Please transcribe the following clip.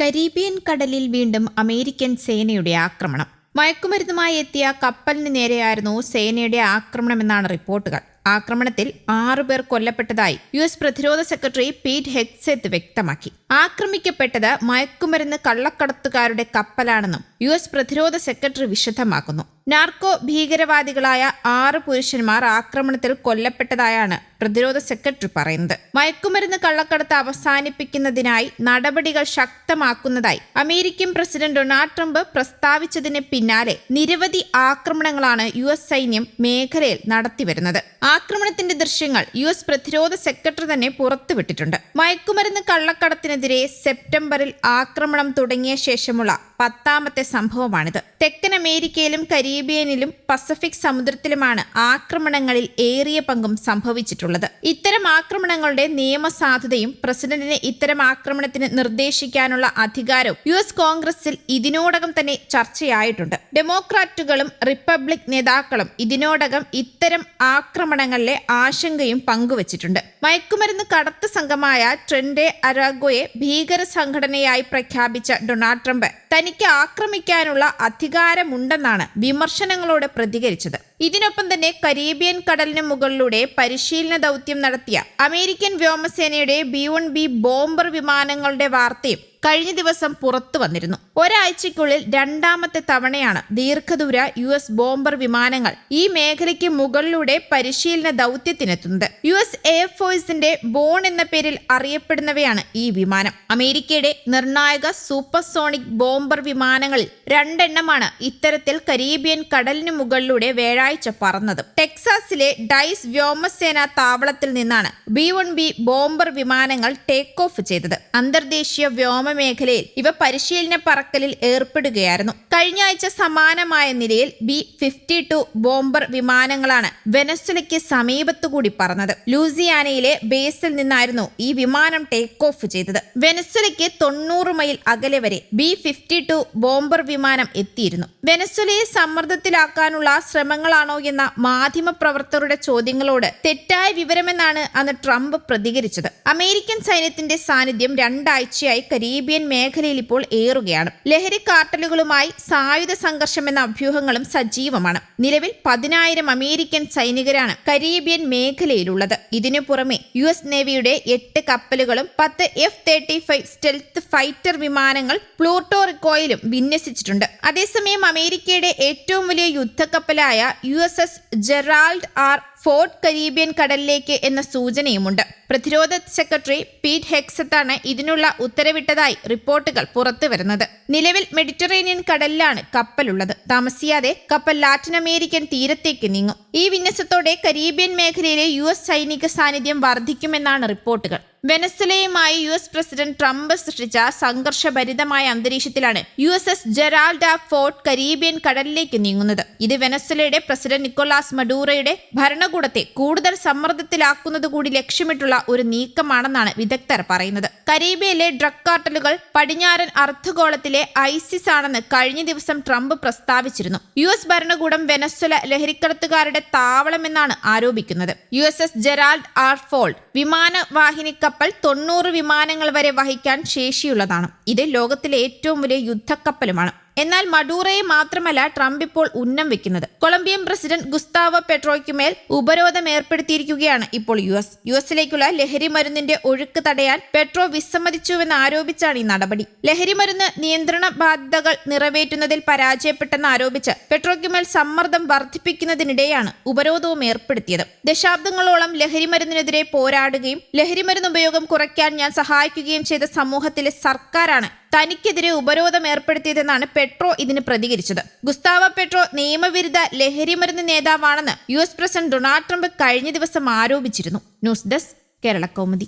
Caribbean കടലിൽ വീണ്ടും American സേനയുടെ ആക്രമണം. മയക്കുമരുന്നുമായി എത്തിയ കപ്പലിന് നേരെയായിരുന്നു സേനയുടെ ആക്രമണമെന്നാണ് റിപ്പോർട്ടുകൾ. ആക്രമണത്തിൽ ആറുപേർ കൊല്ലപ്പെട്ടതായി യു എസ് പ്രതിരോധ സെക്രട്ടറി പീറ്റ് ഹെക്സെത്ത് വ്യക്തമാക്കി. ആക്രമിക്കപ്പെട്ടത് മയക്കുമരുന്ന് കള്ളക്കടത്തുകാരുടെ കപ്പലാണെന്നും യു എസ് പ്രതിരോധ സെക്രട്ടറി വിശദമാക്കുന്നു. നാർക്കോ ഭീകരവാദികളായ ആറ് പുരുഷന്മാർ ആക്രമണത്തിൽ കൊല്ലപ്പെട്ടതായാണ് പ്രതിരോധ സെക്രട്ടറി പറയുന്നത്. മയക്കുമരുന്ന് കള്ളക്കടത്ത് അവസാനിപ്പിക്കുന്നതിനായി നടപടികൾ ശക്തമാക്കുന്നതായി അമേരിക്കൻ പ്രസിഡന്റ് ഡൊണാൾഡ് ട്രംപ് പ്രസ്താവിച്ചതിന് പിന്നാലെ നിരവധി ആക്രമണങ്ങളാണ് യു എസ് സൈന്യം മേഖലയിൽ നടത്തിവരുന്നത് ആക്രമണത്തിന്റെ ദൃശ്യങ്ങൾ യു എസ് പ്രതിരോധ സെക്രട്ടറി തന്നെ പുറത്തുവിട്ടിട്ടുണ്ട്. മയക്കുമരുന്ന് കള്ളക്കടത്തിനെതിരെ സെപ്റ്റംബറിൽ ആക്രമണം തുടങ്ങിയ ശേഷമുള്ള പത്താമത്തെ സംഭവമാണിത്. തെക്കൻ അമേരിക്കയിലും കരീബിയനിലും പസഫിക് സമുദ്രത്തിലുമാണ് ആക്രമണങ്ങളിൽ ഏറിയ പങ്കും സംഭവിച്ചിട്ടുള്ളത്. ഇത്തരം ആക്രമണങ്ങളുടെ നിയമസാധുതയും പ്രസിഡന്റിനെ ഇത്തരം ആക്രമണത്തിന് നിർദ്ദേശിക്കാനുള്ള അധികാരവും യു എസ് കോൺഗ്രസിൽ ഇതിനോടകം തന്നെ ചർച്ചയായിട്ടുണ്ട്. ഡെമോക്രാറ്റുകളും റിപ്പബ്ലിക് നേതാക്കളും ഇതിനോടകം ഇത്തരം ആക്രമണങ്ങളിലെ ആശങ്കയും പങ്കുവച്ചിട്ടുണ്ട്. മയക്കുമരുന്ന് കടത്ത് സംഘമായ ട്രെൻഡെ അരാഗോയെ ഭീകര സംഘടനയായി പ്രഖ്യാപിച്ച ഡൊണാൾഡ് ട്രംപ് തനിക്ക് ആക്രമിക്കാനുള്ള അധികാരമുണ്ടെന്നാണ് വിമർശനങ്ങളോട് പ്രതികരിച്ചത്. ഇതിനൊപ്പം തന്നെ കരീബിയൻ കടലിന് മുകളിലൂടെ പരിശീലന ദൗത്യം നടത്തിയ അമേരിക്കൻ വ്യോമസേനയുടെ ബി വൺ ബി ബോംബർ വിമാനങ്ങളുടെ വാർത്തയും കഴിഞ്ഞ ദിവസം പുറത്തു വന്നിരുന്നു. ഒരാഴ്ചയ്ക്കുള്ളിൽ രണ്ടാമത്തെ തവണയാണ് ദീർഘദൂര യു എസ് ബോംബർ വിമാനങ്ങൾ ഈ മേഖലയ്ക്ക് മുകളിലൂടെ പരിശീലന ദൗത്യത്തിനെത്തുന്നത്. യു എസ് എയർഫോഴ്സിന്റെ ബോൺ എന്ന പേരിൽ അറിയപ്പെടുന്നവയാണ് ഈ വിമാനം. അമേരിക്കയുടെ നിർണായക സൂപ്പർസോണിക് ബോംബർ വിമാനങ്ങളിൽ രണ്ടെണ്ണമാണ് ഇത്തരത്തിൽ കരീബിയൻ കടലിന് മുകളിലൂടെ വ്യാഴാഴ്ച പറന്നത്. ടെക്സാസിലെ ഡൈസ് വ്യോമസേന താവളത്തിൽ നിന്നാണ് ബി വൺ ബി ബോംബർ വിമാനങ്ങൾ ടേക്ക് ഓഫ് ചെയ്തത്. അന്തർദേശീയ വ്യോമ മേഖലയിൽ ഇവ പരിശീലന പറക്കലിൽ ഏർപ്പെടുകയായിരുന്നു. കഴിഞ്ഞ ആഴ്ച സമാനമായ നിലയിൽ ബി ഫിഫ്റ്റി ടു ബോംബർ വിമാനങ്ങളാണ് വെനസ്വലയ്ക്ക് സമീപത്തുകൂടി പറന്നത്. ലൂസിയാനയിലെ ബേസിൽ നിന്നായിരുന്നു ഈ വിമാനം ടേക്ക് ഓഫ് ചെയ്തത്. വെനസ്വലയ്ക്ക് തൊണ്ണൂറ് മൈൽ അകലെ വരെ ബി ഫിഫ്റ്റി ടു ബോംബർ വിമാനം എത്തിയിരുന്നു. വെനസ്വലയെ സമ്മർദ്ദത്തിലാക്കാനുള്ള ശ്രമങ്ങളാണോ എന്ന മാധ്യമ പ്രവർത്തകരുടെ ചോദ്യങ്ങളോട് തെറ്റായ വിവരമെന്നാണ് അന്ന് ട്രംപ് പ്രതികരിച്ചത്. അമേരിക്കൻ സൈന്യത്തിന്റെ സാന്നിധ്യം രണ്ടാഴ്ചയായി കരീബിയൻ മേഖലയിൽ ഇപ്പോൾ ഏറുകയാണ്. ലഹരി കാർട്ടലുകളുമായി സായുധ സംഘർഷം എന്ന അഭ്യൂഹങ്ങളും സജീവമാണ്. നിലവിൽ പതിനായിരം അമേരിക്കൻ സൈനികരാണ് കരീബിയൻ മേഖലയിലുള്ളത്. ഇതിനു പുറമെ യു എസ് നേവിയുടെ എട്ട് കപ്പലുകളും പത്ത് F thirty five stealth fighter വിമാനങ്ങൾ പ്ലൂട്ടോറിക്കോയിലും വിന്യസിച്ചിട്ടുണ്ട്. അതേസമയം അമേരിക്കയുടെ ഏറ്റവും വലിയ യുദ്ധക്കപ്പലായ U S S Gerald R Ford Caribbean കടലിലേക്ക് എന്ന സൂചനയുമുണ്ട്. പ്രതിരോധ സെക്രട്ടറി പീറ്റ് ഹെക്സത്താണ് ഇതിനുള്ള ഉത്തരവിട്ടതായി റിപ്പോർട്ടുകൾ പുറത്തുവരുന്നത് നിലവിൽ മെഡിറ്ററേനിയൻ കടലിലാണ് കപ്പലുള്ളത്. താമസിയാതെ കപ്പൽ ലാറ്റിൻ അമേരിക്കൻ തീരത്തേക്ക് നീങ്ങും. ഈ വിന്യസത്തോടെ കരീബിയൻ മേഖലയിലെ യു എസ് സൈനിക സാന്നിധ്യം വർദ്ധിക്കുമെന്നാണ് റിപ്പോർട്ടുകൾ. വെനസ്വലയുമായി യു എസ് പ്രസിഡന്റ് ട്രംപ് സൃഷ്ടിച്ച സംഘർഷഭരിതമായ അന്തരീക്ഷത്തിലാണ് U S S Gerald Ford Caribbean കടലിലേക്ക് നീങ്ങുന്നത്. ഇത് വെനസ്വലയുടെ പ്രസിഡന്റ് നിക്കോളാസ് മഡൂറയുടെ ഭരണകൂടത്തെ കൂടുതൽ സമ്മർദ്ദത്തിലാക്കുന്നത് കൂടി ലക്ഷ്യമിട്ടുള്ള ഒരു നീക്കമാണെന്നാണ് വിദഗ്ധർ പറയുന്നത്. കരീബിയയിലെ ഡ്രഗ് കാർട്ടലുകൾ പടിഞ്ഞാറൻ അർദ്ധഗോളത്തിലെ ഐസിസ് ആണെന്ന് കഴിഞ്ഞ ദിവസം ട്രംപ് പ്രസ്താവിച്ചിരുന്നു. യു എസ് ഭരണകൂടം വെനസ്വല ലഹരിക്കടത്തുകാരുടെ താവളമെന്നാണ് ആരോപിക്കുന്നത്. U S S Gerald R Ford വിമാനവാഹിനി കപ്പൽ തൊണ്ണൂറ് വിമാനങ്ങൾ വരെ വഹിക്കാൻ ശേഷിയുള്ളതാണ്. ഇത് ലോകത്തിലെ ഏറ്റവും വലിയ യുദ്ധക്കപ്പലുമാണ്. എന്നാൽ മഡൂറയെ മാത്രമല്ല ട്രംപ് ഇപ്പോൾ ഉന്നം വെക്കുന്നത്. കൊളംബിയൻ പ്രസിഡന്റ് ഗുസ്താവോ പെട്രോയ്ക്കുമേൽ ഉപരോധം ഏർപ്പെടുത്തിയിരിക്കുകയാണ് ഇപ്പോൾ യു എസ്. യു എസിലേക്കുള്ള ലഹരി മരുന്നിന്റെ ഒഴുക്ക് തടയാൻ പെട്രോ വിസമ്മതിച്ചുവെന്ന് ആരോപിച്ചാണ് ഈ നടപടി. ലഹരി മരുന്ന് നിയന്ത്രണ ബാധ്യതകൾ നിറവേറ്റുന്നതിൽ പരാജയപ്പെട്ടെന്ന് ആരോപിച്ച് പെട്രോയ്ക്കുമേൽ സമ്മർദ്ദം വർദ്ധിപ്പിക്കുന്നതിനിടെയാണ് ഉപരോധവും ഏർപ്പെടുത്തിയത്. ദശാബ്ദങ്ങളോളം ലഹരി മരുന്നിനെതിരെ പോരാടുകയും ലഹരി മരുന്ന് ഉപയോഗം കുറയ്ക്കാൻ ഞാൻ സഹായിക്കുകയും ചെയ്ത സമൂഹത്തിലെ സർക്കാരാണ് തനിക്കെതിരെ ഉപരോധം ഏർപ്പെടുത്തിയതെന്നാണ് പെട്രോ ഇതിന് പ്രതികരിച്ചത്. ഗുസ്താവ പെട്രോ നിയമവിരുദ്ധ ലഹരിമരുന്ന് നേതാവാണെന്ന് U S president Donald Trump കഴിഞ്ഞ ദിവസം ആരോപിച്ചിരുന്നു. News desk Kerala Kaumudi.